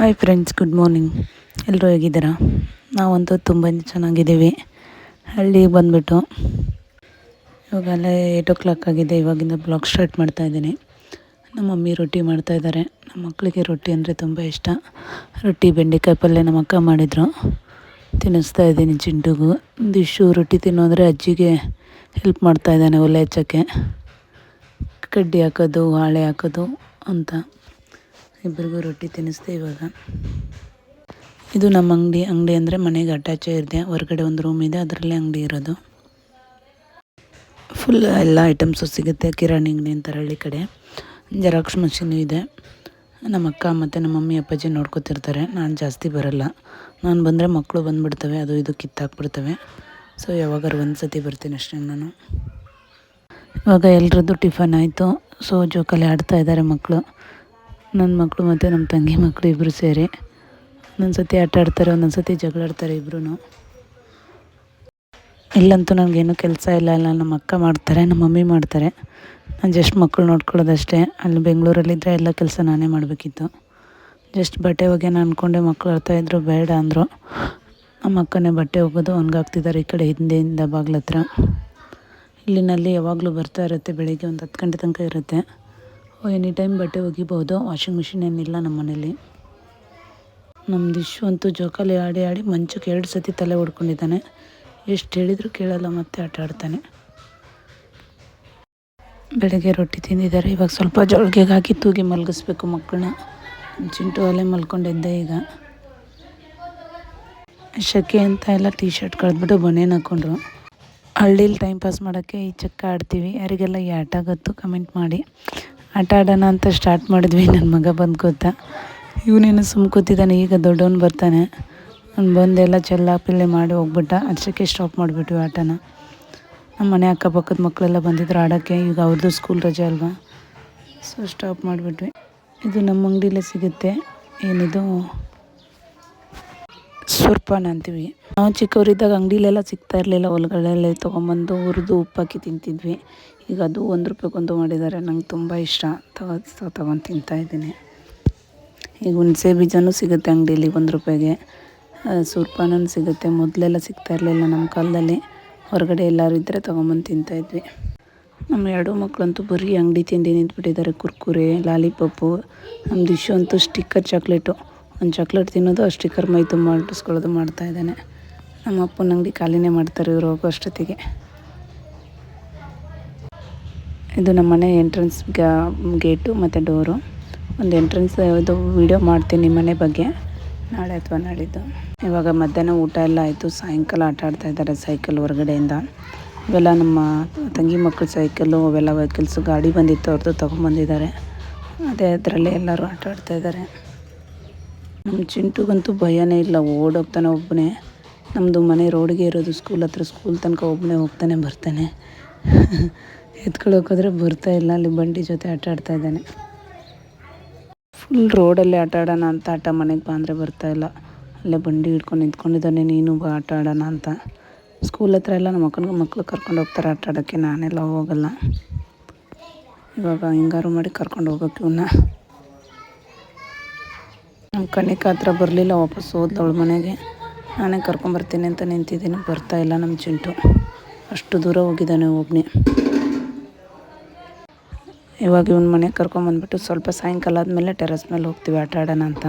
Hi friends good morning ಎಲ್ಲರೂ ಹೇಗಿದ್ದೀರಾ? ನಾವಂತೂ ತುಂಬ ಚೆನ್ನಾಗಿದ್ದೀವಿ. ಹಳ್ಳಿಗೆ ಬಂದುಬಿಟ್ಟು ಇವಾಗಲೇ ಏಯ್ಟ್ ಓ ಕ್ಲಾಕ್ ಆಗಿದೆ, ಇವಾಗಿಂದ ಬ್ಲಾಗ್ ಸ್ಟಾರ್ಟ್ ಮಾಡ್ತಾ ಇದ್ದೀನಿ. ನಮ್ಮ ಮಮ್ಮಿ ರೊಟ್ಟಿ ಮಾಡ್ತಾಯಿದ್ದಾರೆ ನಮ್ಮ ಮಕ್ಕಳಿಗೆ ರೊಟ್ಟಿ ಅಂದರೆ ತುಂಬ ಇಷ್ಟ. ರೊಟ್ಟಿ ಬೆಂಡೆಕಾಯಿ ಪಲ್ಯ ನಮ್ಮ ಅಕ್ಕ ಮಾಡಿದರು. ತಿನ್ನಿಸ್ತಾ ಇದ್ದೀನಿ ಚಿಂಟುಗೂ. ದಿಶು ರೊಟ್ಟಿ ತಿನ್ನೋದ್ರೆ ಅಜ್ಜಿಗೆ ಹೆಲ್ಪ್ ಮಾಡ್ತಾ ಇದ್ದಾನೆ ಒಲೆ ಹಚ್ಚೋಕ್ಕೆ. ಕಡ್ಡಿ ಹಾಕೋದು, ಹಾಳೆ ಹಾಕೋದು ಅಂತ. ಇಬ್ಬರಿಗೂ ರೊಟ್ಟಿ ತಿನ್ನಿಸ್ದೆ ಇವಾಗ. ಇದು ನಮ್ಮ ಅಂಗಡಿ. ಅಂಗಡಿ ಅಂದರೆ ಮನೆಗೆ ಅಟ್ಯಾಚ್ ಇದೆ ಹೊರಗಡೆ ಒಂದು ರೂಮ್ ಇದೆ. ಅದರಲ್ಲೇ ಅಂಗಡಿ ಇರೋದು. ಫುಲ್ ಎಲ್ಲ ಐಟಮ್ಸು ಸಿಗುತ್ತೆ. ಕಿರಾಣಿ ಅಂಗಡಿ ಅಂತಾರೆ ಹಳ್ಳಿ ಕಡೆ. ಜೆರಾಕ್ಸ್ ಮಷೀನು ಇದೆ. ನಮ್ಮ ಅಕ್ಕ ಮತ್ತು ನಮ್ಮ ಮಮ್ಮಿ, ಅಪ್ಪಾಜಿ ನೋಡ್ಕೊತಿರ್ತಾರೆ. ನಾನು ಜಾಸ್ತಿ ಬರಲ್ಲ. ನಾನು ಬಂದರೆ ಮಕ್ಕಳು ಬಂದುಬಿಡ್ತವೆ. ಅದು ಇದು ಕಿತ್ತಾಕ್ಬಿಡ್ತವೆ. ಸೊ ಯಾವಾಗಾರು ಒಂದು ಸತಿ ಬರ್ತೀನಿ ಅಷ್ಟೇ ನಾನು. ಇವಾಗ ಎಲ್ರದ್ದು ಟಿಫನ್ ಆಯಿತು. ಸೊ ಜೋಕಾಲಿ ಆಡ್ತಾ ಇದ್ದಾರೆ ಮಕ್ಕಳು ನನ್ನ ಮಕ್ಕಳು ಮತ್ತು ನಮ್ಮ ತಂಗಿ ಮಕ್ಕಳು ಇಬ್ಬರು ಸೇರಿ. ಒಂದೊಂದು ಸತಿ ಆಟ ಆಡ್ತಾರೆ, ಒಂದೊಂದು ಸತಿ ಜಗಳಾಡ್ತಾರೆ ಇಬ್ಬರೂ ಇಲ್ಲಂತೂ ನನಗೇನು ಕೆಲಸ ಇಲ್ಲ ಇಲ್ಲ ನಮ್ಮ ಅಕ್ಕ ಮಾಡ್ತಾರೆ, ನಮ್ಮ ಮಮ್ಮಿ ಮಾಡ್ತಾರೆ. ನಾನು ಜಸ್ಟ್ ಮಕ್ಕಳು ನೋಡ್ಕೊಳ್ಳೋದಷ್ಟೇ. ಅಲ್ಲಿ ಬೆಂಗಳೂರಲ್ಲಿದ್ದರೆ ಎಲ್ಲ ಕೆಲಸ ನಾನೇ ಮಾಡಬೇಕಿತ್ತು. ಜಸ್ಟ್ ಬಟ್ಟೆ ಒಗೆನ ಅಂದ್ಕೊಂಡೆ ಮಕ್ಕಳು ಇದ್ರು, ಬೇಡ ಅಂದರು. ನಮ್ಮ ಅಕ್ಕನೇ ಬಟ್ಟೆ ಹೋಗೋದು ಒಣಗಾಕ್ತಿದ್ದಾರೆ ಈ ಕಡೆ ಹಿಂದೆಯಿಂದ ಬಾಗ್ಲ ಇಲ್ಲಿನಲ್ಲಿ ಯಾವಾಗಲೂ ಬರ್ತಾ ಇರುತ್ತೆ, ಬೆಳಿಗ್ಗೆ ಒಂದು ಹತ್ತು ಗಂಟೆ ತನಕ ಇರುತ್ತೆ. ಎನಿ ಟೈಮ್ ಬಟ್ಟೆ ಒಗಿಬೋದು. ವಾಷಿಂಗ್ ಮಿಷಿನ್ ಏನಿಲ್ಲ ನಮ್ಮ ಮನೇಲಿ. ನಮ್ಮ ದಿಶು ಅಂತೂ ಜೋಕಾಲಿ ಆಡಿ ಆಡಿ ಮಂಚಕ್ಕೆ ಎರಡು ಸತಿ ತಲೆ ಹೊಡ್ಕೊಂಡಿದ್ದಾನೆ ಎಷ್ಟು ಹೇಳಿದರೂ ಕೇಳಲ್ಲ, ಮತ್ತೆ ಆಟ ಆಡ್ತಾನೆ. ಬೆಳಗ್ಗೆ ರೊಟ್ಟಿ ತಿಂದಿದ್ದಾರೆ. ಇವಾಗ ಸ್ವಲ್ಪ ಜೋಳಿಗೆಗೆ ಹಾಕಿ ತೂಗಿ ಮಲಗಿಸ್ಬೇಕು ಮಕ್ಕಳನ್ನ. ಚಿಂಟು ಅಲ್ಲೇ ಮಲ್ಕೊಂಡಿದ್ದೆ ಈಗ. ಶೆಕೆ ಅಂತ ಎಲ್ಲ ಟೀ ಶರ್ಟ್ ಕಳೆದ್ಬಿಟ್ಟು ಬನೇನು ಹಾಕ್ಕೊಂಡ್ರು ಹಳ್ಳೀಲಿ ಟೈಮ್ ಪಾಸ್ ಮಾಡೋಕ್ಕೆ ಈ ಚಕ್ಕ ಆಡ್ತೀವಿ. ಯಾರಿಗೆಲ್ಲ ಈ ಆಟ ಗೊತ್ತು ಕಮೆಂಟ್ ಮಾಡಿ. ಆಟ ಆಡೋಣ ಅಂತ ಸ್ಟಾರ್ಟ್ ಮಾಡಿದ್ವಿ. ನನ್ನ ಮಗ ಬಂದು ಗೊತ್ತಾ? ಇವನೇನು ಸುಮ್ಕೋತಿದ್ದಾನೆ ಈಗ ದೊಡ್ಡವನು ಬರ್ತಾನೆ. ಅವ್ನು ಬಂದೆಲ್ಲ ಚೆಲ್ಲ, ಪಿಲ್ಲೆ ಮಾಡಿ ಹೋಗ್ಬಿಟ್ಟ. ಅಷ್ಟಕ್ಕೆ ಸ್ಟಾಪ್ ಮಾಡಿಬಿಟ್ವಿ ಆಟನ. ನಮ್ಮ ಮನೆ ಅಕ್ಕಪಕ್ಕದ ಮಕ್ಕಳೆಲ್ಲ ಬಂದಿದ್ರು ಆಡೋಕ್ಕೆ. ಈಗ ಅವ್ರದ್ದು ಸ್ಕೂಲ್ ರಜೆ ಅಲ್ವಾ? ಸೊ ಸ್ಟಾಪ್ ಮಾಡಿಬಿಟ್ವಿ. ಇದು ನಮ್ಮ ಅಂಗಡಿಲೇ ಸಿಗುತ್ತೆ. ಏನಿದು? ಸುರ್ಪಾನ ಅಂತೀವಿ. ನಾವು ಚಿಕ್ಕವರಿದ್ದಾಗ ಅಂಗಡಿಲೆಲ್ಲ ಸಿಗ್ತಾ ಇರಲಿಲ್ಲ, ಹೊಲಗಳಲ್ಲೇ ತೊಗೊಂಬಂದು ಹುರಿದು ಉಪ್ಪಾಕಿ ತಿಂತಿದ್ವಿ. ಈಗ ಅದು ಒಂದು ರೂಪಾಯಿಗೊಂದು ಮಾಡಿದ್ದಾರೆ ನಂಗೆ ತುಂಬ ಇಷ್ಟ. ತಗೋ ತೊಗೊಂಡು ತಿಂತಾಯಿದ್ದೀನಿ ಈಗ ಹುಣಸೆ ಬೀಜನೂ ಸಿಗುತ್ತೆ ಅಂಗಡೀಲಿ ಒಂದು ರೂಪಾಯಿಗೆ. ಸೂರ್ಪಾನೂ ಸಿಗುತ್ತೆ. ಮೊದಲೆಲ್ಲ ಸಿಗ್ತಾ ಇರಲಿಲ್ಲ ನಮ್ಮ ಕಾಲದಲ್ಲಿ. ಹೊರಗಡೆ ಎಲ್ಲರೂ ಇದ್ದರೆ ತೊಗೊಂಬಂದು ತಿಂತಾಯಿದ್ವಿ ನಮ್ಮ ಎರಡು ಮಕ್ಕಳಂತೂ ಬರೀ ಅಂಗಡಿ ತಿಂಡಿ ನಿಂತ್ಬಿಟ್ಟಿದ್ದಾರೆ. ಕುರ್ಕುರೆ, ಲಾಲಿಪಾಪು ನಮ್ಮ ದಿಶು ಅಂತೂ ಸ್ಟಿಕ್ಕರ್ ಚಾಕ್ಲೇಟು. ಒಂದು ಚಾಕ್ಲೇಟ್ ತಿನ್ನೋದು ಆ ಸ್ಟಿಕ್ಕರ್ ಮೈ ತುಂಬ ಅಂಟಿಸ್ಕೊಳ್ಳೋದು ಮಾಡ್ತಾಯಿದ್ದಾನೆ ನಮ್ಮ ಅಪ್ಪನ ಅಂಗಡಿ ಖಾಲಿನೇ ಮಾಡ್ತಾರೆ ಇವರು ಹೋಗೋ ಅಷ್ಟೊತ್ತಿಗೆ. ಇದು ನಮ್ಮ ಮನೆ ಎಂಟ್ರೆನ್ಸ್ ಗೇಟು ಮತ್ತು ಡೋರು ಒಂದು ಎಂಟ್ರೆನ್ಸ್ ಇದು ವೀಡಿಯೋ ಮಾಡ್ತೀನಿ ಮನೆ ಬಗ್ಗೆ. ನಾಳೆ ಅಥವಾ ನಾಳಿದ್ದು. ಇವಾಗ ಮಧ್ಯಾಹ್ನ ಊಟ ಎಲ್ಲ ಆಯಿತು. ಸಾಯಂಕಾಲ ಆಟ ಆಡ್ತಾ ಇದ್ದಾರೆ ಸೈಕಲ್ ಹೊರಗಡೆಯಿಂದ. ಇವೆಲ್ಲ ನಮ್ಮ ತಂಗಿ ಮಕ್ಕಳು ಸೈಕಲ್ಲು ಅವೆಲ್ಲ ವೆಹಿಕಲ್ಸು ಗಾಡಿ ಬಂದಿತ್ತು ಅವ್ರದ್ದು ತೊಗೊಂಬಂದಿದ್ದಾರೆ ಅದೇ ಅದರಲ್ಲೇ ಎಲ್ಲರೂ ಆಟ ಆಡ್ತಾಯಿದ್ದಾರೆ ನಮ್ಮ ಚಿಂಟುಗಂತೂ ಭಯನೇ ಇಲ್ಲ ಓಡೋಗ್ತಾನೆ ಒಬ್ಬನೇ ನಮ್ಮದು ಮನೆ ರೋಡ್ಗೆ ಇರೋದು ಸ್ಕೂಲ್ ಹತ್ರ ಸ್ಕೂಲ್ ತನಕ ಒಬ್ಬನೇ ಹೋಗ್ತಾನೆ, ಬರ್ತಾನೆ. ಎತ್ಕೊಳೋಕೋದ್ರೆ ಬರ್ತಾ ಇಲ್ಲ, ಅಲ್ಲಿ ಬಂಡಿ ಜೊತೆ ಆಟ ಆಡ್ತಾ ಇದ್ದಾನೆ. ಫುಲ್ ರೋಡಲ್ಲಿ ಆಟ ಆಡೋಣ ಅಂತ, ಆಟ ಮನೆಗೆ ಬಂದರೆ ಬರ್ತಾ ಇಲ್ಲ. ಅಲ್ಲೇ ಬಂಡಿ ಹಿಡ್ಕೊಂಡು ನಿಂತ್ಕೊಂಡಿದ್ದಾನೆ, ನೀನು ಬಾ, ಆಟ ಆಡೋಣ ಅಂತ. ಸ್ಕೂಲ್ ಹತ್ರ ಎಲ್ಲ ನಮ್ಮ ಮಕ್ಕಳಿಗೆ ಮಕ್ಕಳು ಕರ್ಕೊಂಡು ಹೋಗ್ತಾರೆ ಆಟ ಆಡೋಕ್ಕೆ, ನಾನೆಲ್ಲ ಹೋಗಲ್ಲ. ಇವಾಗ ಹಿಂಗಾರು ಮಾಡಿ ಕರ್ಕೊಂಡು ಹೋಗೋಕ್ಕೆ ಇವನ್ನ ನಮ್ಮ ಕಣ್ಣಿಗೆ ಹತ್ರ ಬರಲಿಲ್ಲ, ವಾಪಸ್ ಹೋದ್ಲವಳು ಮನೆಗೆ. ನಾನೇ ಕರ್ಕೊಂಬರ್ತೀನಿ ಅಂತ ನಿಂತಿದ್ದೀನಿ, ಬರ್ತಾ ಇಲ್ಲ ನಮ್ಮ ಚಿಂಟು. ಅಷ್ಟು ದೂರ ಹೋಗಿದ್ದಾನೆ ಒಬ್ಬನೇ ಇವಾಗ ಇವನ ಮನೆಗೆ ಕರ್ಕೊಂಬಂದ್ಬಿಟ್ಟು ಸ್ವಲ್ಪ ಸಾಯಂಕಾಲ ಆದಮೇಲೆ ಟೆರೆಸ್ ಮೇಲೆ ಹೋಗ್ತೀವಿ, ಆಟ ಆಡೋಣ ಅಂತ.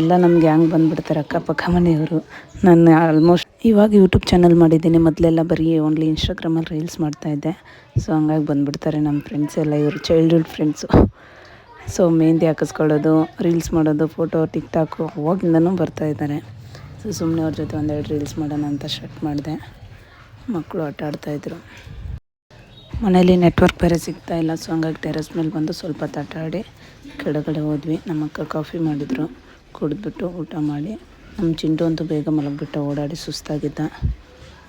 ಎಲ್ಲ ನಮ್ಮ ಗ್ಯಾಂಗ್ ಬಂದುಬಿಡ್ತಾರೆ, ಅಕ್ಕಪಕ್ಕ ಮನೆಯವರು. ನಾನು ಆಲ್ಮೋಸ್ಟ್ ಇವಾಗ ಯೂಟ್ಯೂಬ್ ಚಾನಲ್ ಮಾಡಿದ್ದೀನಿ, ಮೊದಲೆಲ್ಲ ಬರೀ ಓನ್ಲಿ ಇನ್ಸ್ಟಾಗ್ರಾಮಲ್ಲಿ ರೀಲ್ಸ್ ಮಾಡ್ತಾಯಿದ್ದೆ ಸೊ ಹಂಗಾಗಿ ಬಂದುಬಿಡ್ತಾರೆ ನಮ್ಮ ಫ್ರೆಂಡ್ಸ್ ಎಲ್ಲ, ಇವರು ಚೈಲ್ಡ್ಹುಡ್ ಫ್ರೆಂಡ್ಸು ಸೊ ಮೆಹಂದಿ ಹಾಕಿಸ್ಕೊಳ್ಳೋದು ರೀಲ್ಸ್ ಮಾಡೋದು ಫೋಟೋ ಟಿಕ್ ಟಾಕು ಅವಾಗಿಂದನೂ ಬರ್ತಾಯಿದ್ದಾರೆ ಸೊ ಸುಮ್ಮನೆ ಅವ್ರ ಜೊತೆ ಒಂದೆರಡು ರೀಲ್ಸ್ ಮಾಡೋಣ ಅಂತ ಶರ್ಟ್ ಮಾಡಿದೆ. ಮಕ್ಕಳು ಆಟ ಆಡ್ತಾಯಿದ್ರು ಮನೇಲಿ ನೆಟ್ವರ್ಕ್ ಬೇರೆ ಸಿಗ್ತಾ ಇಲ್ಲ ಸೊ ಹಂಗಾಗಿ ಟೆರೆಸ್ ಮೇಲೆ ಬಂದು ಸ್ವಲ್ಪ ತಟಾಡಿ ಕೆಳಗಡೆ ಹೋದ್ವಿ. ನಮ್ಮ ಅಕ್ಕ ಕಾಫಿ ಮಾಡಿದರು. ಕುಡಿದ್ಬಿಟ್ಟು ಊಟ ಮಾಡಿ. ನಮ್ಮ ಚಿಂಟು ಅಂತೂ ಬೇಗ ಮಲಗಿಬಿಟ್ಟು, ಓಡಾಡಿ ಸುಸ್ತಾಗಿದ್ದ.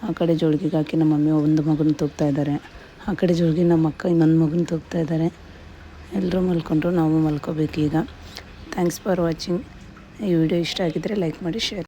ಆ ಕಡೆ ಜೋಳಿಗೆಗಾಕಿ ನಮ್ಮ ಮಮ್ಮಿ ಒಂದು ಮಗುನ ತೂಗ್ತಾ ಇದ್ದಾರೆ. ಆ ಕಡೆ ಜೋಳಿಗೆ ನಮ್ಮ ಅಕ್ಕ ಇನ್ನೊಂದು ಮಗನ ತೂಗ್ತಾ ಇದ್ದಾರೆ. ಎಲ್ಲರೂ ಮಲ್ಕೊಂಡ್ರು, ನಾವು ಮಲ್ಕೋಬೇಕು ಈಗ ಥ್ಯಾಂಕ್ಸ್ ಫಾರ್ ವಾಚಿಂಗ್ ಈ ವಿಡಿಯೋ ಇಷ್ಟ ಆಗಿದ್ದರೆ ಲೈಕ್ ಮಾಡಿ ಶೇರ್